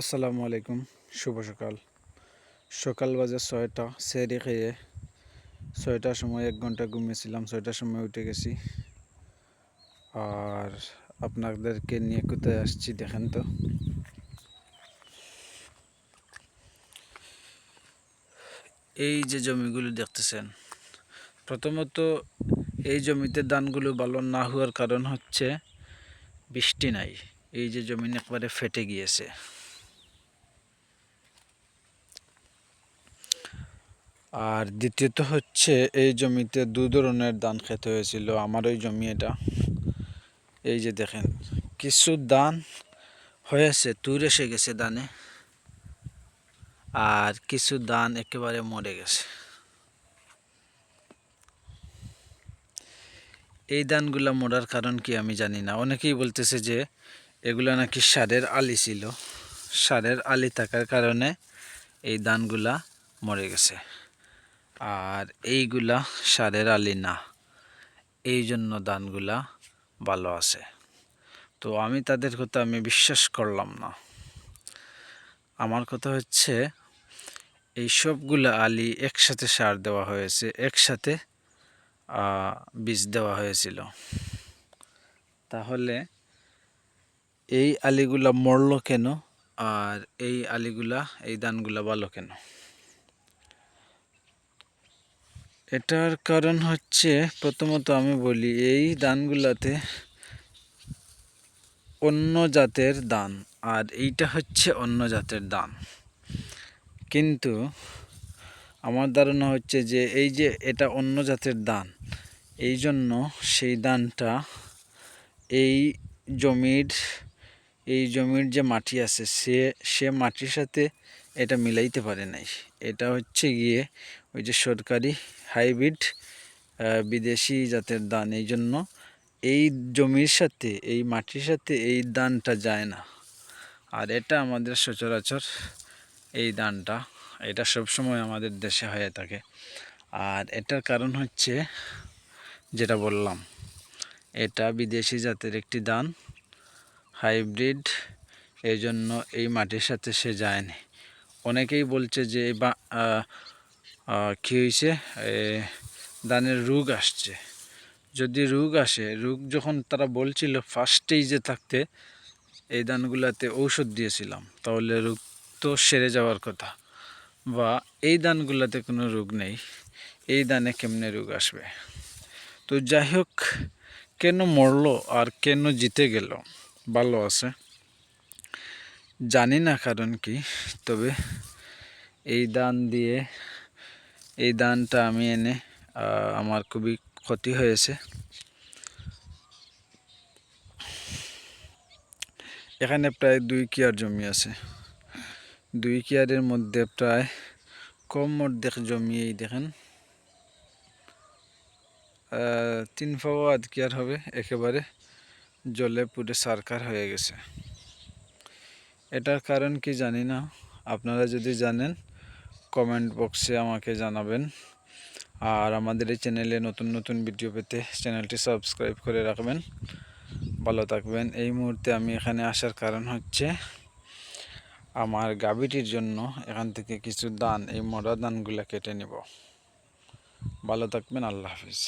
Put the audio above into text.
আসসালামু আলাইকুম, শুভ সকাল। সকাল বাজে ছয়টা, সেরি খেয়ে ছয়টার সময় এক ঘণ্টা ঘুমিয়েছিলাম, ছয়টার সময় উঠে গেছি। আর আপনাদেরকে নিয়ে কোথায় আসছি দেখেন তো। এই যে জমিগুলো দেখতেছেন, প্রথমত এই জমিতে ধানগুলো ভালো না হওয়ার কারণ হচ্ছে বৃষ্টি নাই। এই যে জমিন একবারে ফেটে গিয়েছে। আর দ্বিতীয়ত হচ্ছে এই জমিতে দু ধরনের ধান খেতে হয়েছিল। আমার ওই জমি এটা। এই যে দেখেন, কিছু ধান হয়েছে তুর এসে গেছে ধানে। আর কিছু ধান একেবারে মরে গেছে। এই ধানগুলা মরার কারণ কি আমি জানি না। অনেকেই বলতেছে যে এগুলো নাকি সারের আলি ছিল। সারের আলি থাকার কারণে এই ধানগুলা মরে গেছে। আর এইগুলা সারের আলি না। এই জন্য ধানগুলা ভালো আছে। তো আমি তাদের কথা আমি বিশ্বাস করলাম না। আমার কথা হচ্ছে এই সবগুলা আলি একসাথে সার দেওয়া হয়েছে, একসাথে বীজ দেওয়া হয়েছিল। তাহলে এই আলিগুলা মরলো কেন? আর এই আলিগুলা, এই ধানগুলা ভালো কেন? এটার কারণ হচ্ছে প্রথমত আমি বলি, এই ধানগুলাতে অন্য জাতের দান, আর এইটা হচ্ছে অন্য জাতের দান। কিন্তু আমার ধারণা হচ্ছে যে এই যে এটা অন্য জাতের দান এই জন্য সেই দানটা এই জমির এই জমির যে মাটি আছে, সে সে মাটির সাথে এটা মিলাইতে পারে নাই। এটা হচ্ছে গিয়ে ওই যে সরকারি হাইব্রিড বিদেশি জাতের দান এই জন্য এই জমির সাথে, এই মাটির সাথে এই দানটা যায় না। আর এটা আমাদের সচরাচর এই দানটা এটা সবসময় আমাদের দেশে হয়ে থাকে। আর এটার কারণ হচ্ছে যেটা বললাম, এটা বিদেশি জাতের একটি দান হাইব্রিড, এই জন্য এই মাটির সাথে সে যায়নি অনেকেই বলছে যে বা কী হয়েছে ধানের রোগ আসছে। যদি রোগ আসে, রোগ যখন তারা বলছিল ফার্স্টেই যে থাকতে, এই ধানগুলাতে ঔষধ দিয়েছিলাম, তাহলে রোগ তো সেরে যাওয়ার কথা। বা এই ধানগুলাতে কোনো রোগ নেই, এই ধানে কেমনে রোগ আসবে? তো যাই হোক, কেন মরলো আর কেন জিতে গেল? ভালো আছে। জানি না কারণ কি, তবে এই দান দিয়ে, এই দানটা আমি এনে আমার খুবই ক্ষতি হয়েছে। এখানে প্রায় দুই কিয়ার জমি আছে। দুই কিয়ারের মধ্যে প্রায় কম অর্ধেক জমি এই দেখেন তিন ফাও আধ কিয়ার হবে, একেবারে জলে পুরে সারকার হয়ে গেছে। এটার কারণ কি জানি না। আপনারা যদি জানেন কমেন্ট বক্সে আমাকে জানাবেন। আর আমাদের এই চ্যানেলে নতুন নতুন ভিডিও পেতে চ্যানেলটি সাবস্ক্রাইব করে রাখবেন। ভালো থাকবেন। এই মুহূর্তে আমি এখানে আসার কারণ হচ্ছে, আমার গাবিটির জন্য এখান থেকে কিছু দান, এই মরা দানগুলো কেটে নেব। ভালো থাকবেন। আল্লাহ হাফিজ।